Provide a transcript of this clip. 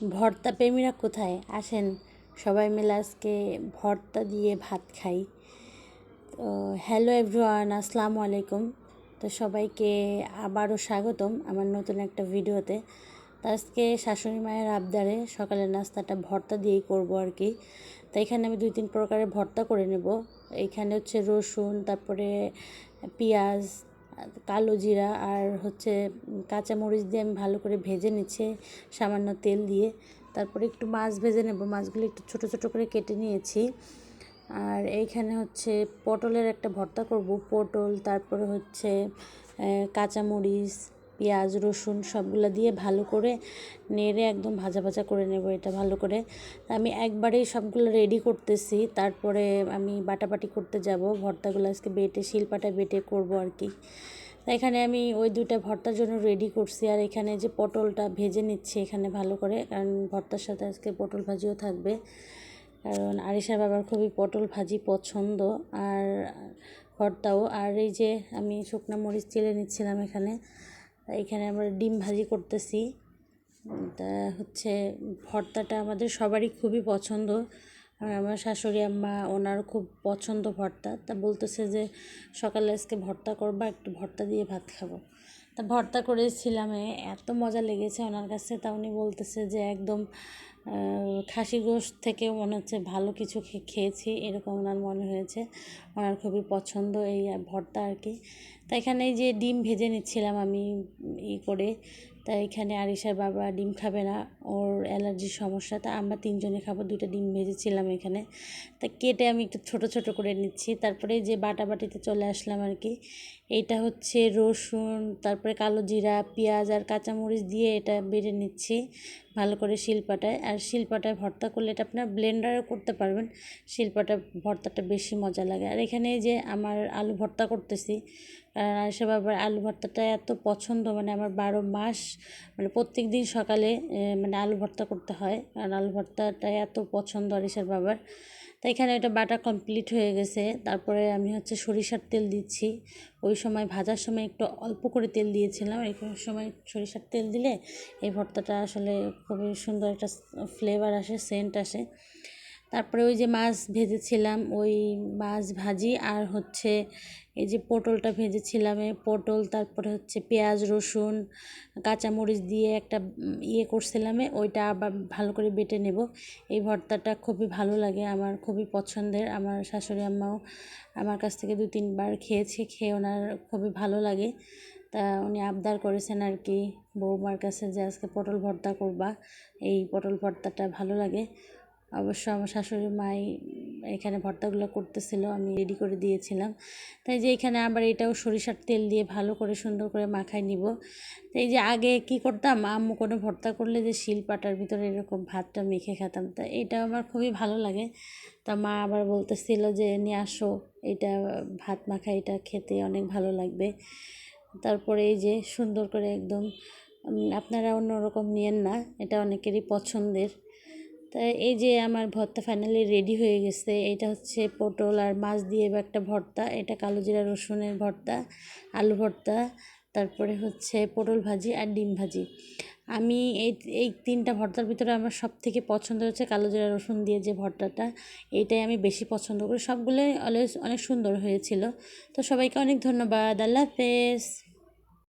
ভর্তা প্রেমীরা কোথায়? আসেন, সবাই মিলে আজকে ভর্তা দিয়ে ভাত খাই। তো হ্যালো এভরিওয়ান, আসসালামু আলাইকুম। তো সবাইকে আবারও স্বাগতম আমার নতুন একটা ভিডিওতে। তো আজকে শাশুড়ি মায়ের আবদারে সকালের নাস্তাটা ভর্তা দিয়েই করব আর কি। তো এখানে আমি দুই তিন প্রকারের ভর্তা করে নেব। এইখানে হচ্ছে রসুন, তারপরে পেঁয়াজ কালো জিরা আর হচ্ছে কাঁচামরিচ দিয়ে আমি ভালো করে ভেজে নিচ্ছি, সামান্য তেল দিয়ে। তারপরে একটু মাছ ভেজে নেব। মাছগুলি একটু ছোট ছোট করে কেটে নিয়েছি। আর এইখানে হচ্ছে পটলের একটা ভর্তা করব। পটল, তারপরে হচ্ছে কাঁচামরিচ পেঁয়াজ, রসুন সবগুলো দিয়ে ভালো করে নেড়ে একদম ভাজা ভাজা করে নেব এটা ভালো করে। আমি একবারেই সবগুলো রেডি করতেছি, তারপরে আমি বাটাবাটি করতে যাব। ভর্তাগুলো আজকে বেটে, শিলপাটা বেটে করব আর কি। এখানে আমি ওই দুইটা ভর্তার জন্য রেডি করছি, আর এখানে যে পটলটা ভেজে নিচ্ছি এখানে ভালো করে, কারণ ভর্তার সাথে আজকে পটল ভাজিও থাকবে। কারণ আরিশার বাবার খুবই পটল ভাজি পছন্দ, আর ভর্তাও। আর এই যে আমি শুকনো মরিচ চেলে নিচ্ছিলাম এখানে এখানে আমরা ডিম ভাজি করতেছি। তা হচ্ছে ভর্তাটা আমাদের সবারই খুবই পছন্দ। আর আমার শাশুড়ি আম্মা ওনার খুব পছন্দ ভর্তা। তা বলতেছে যে সকালে আজকে ভর্তা করবা, একটু ভর্তা দিয়ে ভাত খাব। তা ভর্তা করেছিলাম এত মজা লেগেছে ওনার কাছে। তা উনি বলতেছে যে একদম খাসি গোশ থেকেও মনে হচ্ছে ভালো কিছু খেয়েছি, এরকম ওনার মনে হয়েছে। ওনার খুবই পছন্দ এই ভর্তা আর কি। তা এখানে যে ডিম ভেজে নিচ্ছিলাম আমি ই করে, তা এখানে আরিশার বাবা ডিম খাবে না, ওর অ্যালার্জির সমস্যা, তা আমরা তিনজনে খাব দুটো ডিম ভেজেছিলাম এখানে। তা কেটে আমি একটু ছোট ছোট করে নিচ্ছি, তারপরে যে বাটা বাটিতে চলে আসলাম আর কি, এইটা হচ্ছে রসুন, তারপরে কালো জিরা, পেঁয়াজ আর কাঁচামরিচ দিয়ে এটা বেড়ে নিচ্ছি। ভালো করে শিলপাটায়, আর শিলপাটায় ভর্তা করলে এটা আপনার ব্লেন্ডারও করতে পারবেন। শিলপাটা, ভর্তাটা বেশি মজা লাগে। আর এখানে যে আমার আলু ভর্তা করতেছি কারণ আয়সা বাবার আলু ভর্তাটা এত পছন্দ মানে আমার বারো মাস মানে প্রত্যেক দিন সকালে মানে আলু ভর্তা করতে হয়। কারণ আলু ভর্তাটা এত পছন্দ আরিসার বাবার এখানে এটা বাটা কমপ্লিট হয়ে গেছে। তারপরে আমি হচ্ছে সরিষার তেল দিচ্ছি। ওই সময় ভাজার সময় একটু অল্প করে তেল দিয়েছিলাম। এই সময় সরিষার তেল দিলে এই ভর্তাটা আসলে খুবই সুন্দর একটা ফ্লেভার আসে, সেন্ট আসে। তারপরে ওই যে মাছ ভেজেছিলাম, ওই মাছ ভাজি আর হচ্ছে এই যে পটলটা ভেজেছিলাম পটল, তারপরে হচ্ছে পেঁয়াজ, রসুন, কাঁচামরিচ দিয়ে একটা ইয়ে করছিলাম ওইটা আবার ভালো করে বেটে নেব। এই ভর্তাটা খুবই ভালো লাগে, আমার খুবই পছন্দের, আমার শাশুড়ি আম্মাও আমার কাছ থেকে দু তিনবার খেয়েছে, খেয়ে ওনার খুবই ভালো লাগে। তা উনি আবদার করেছেন আর কি, বৌমার কাছে যে আজকে পটল ভর্তা করবা, এই পটল ভর্তাটা ভালো লাগে। অবশ্য আমার শাশুড়ি মাই এখানে ভর্তাগুলো করতেছিল, আমি রেডি করে দিয়েছিলাম। তাই যে এখানে আবার এটাও সরিষার তেল দিয়ে ভালো করে সুন্দর করে মাখাই নিব। এই যে আগে কি করতাম, আম্মু কোনো ভর্তা করলে যে শিল পাটার ভিতরে এরকম ভাতটা মেখে খেতাম, তা এটা আমার খুবই ভালো লাগে। তা মা আবার বলতেছিল যে নিয়ে আসো, এটা ভাত মাখা, এটা খেতে অনেক ভালো লাগবে। তারপরে এই যে সুন্দর করে একদম আপনারা অন্যরকম নিয়েন না, এটা অনেকেরই পছন্দের। তা এই যে আমার ভর্তা ফাইনালি রেডি হয়ে গেছে, এটা হচ্ছে পটল আর মাছ দিয়ে একটা ভর্তা, এটা কালো জিরা রসুনের ভর্তা, আলু ভর্তা, তারপরে হচ্ছে পটল ভাজি আর ডিম ভাজি। আমি এই এই তিনটা ভর্তার ভিতরে আমার সব থেকে পছন্দ হচ্ছে কালো জিরা রসুন দিয়ে যে ভর্তাটা এইটাই আমি বেশি পছন্দ করি। সবগুলোই অলওয়েজ অনেক সুন্দর হয়েছিল। তো সবাইকে অনেক ধন্যবাদ, আল্লাহ হাফেজ।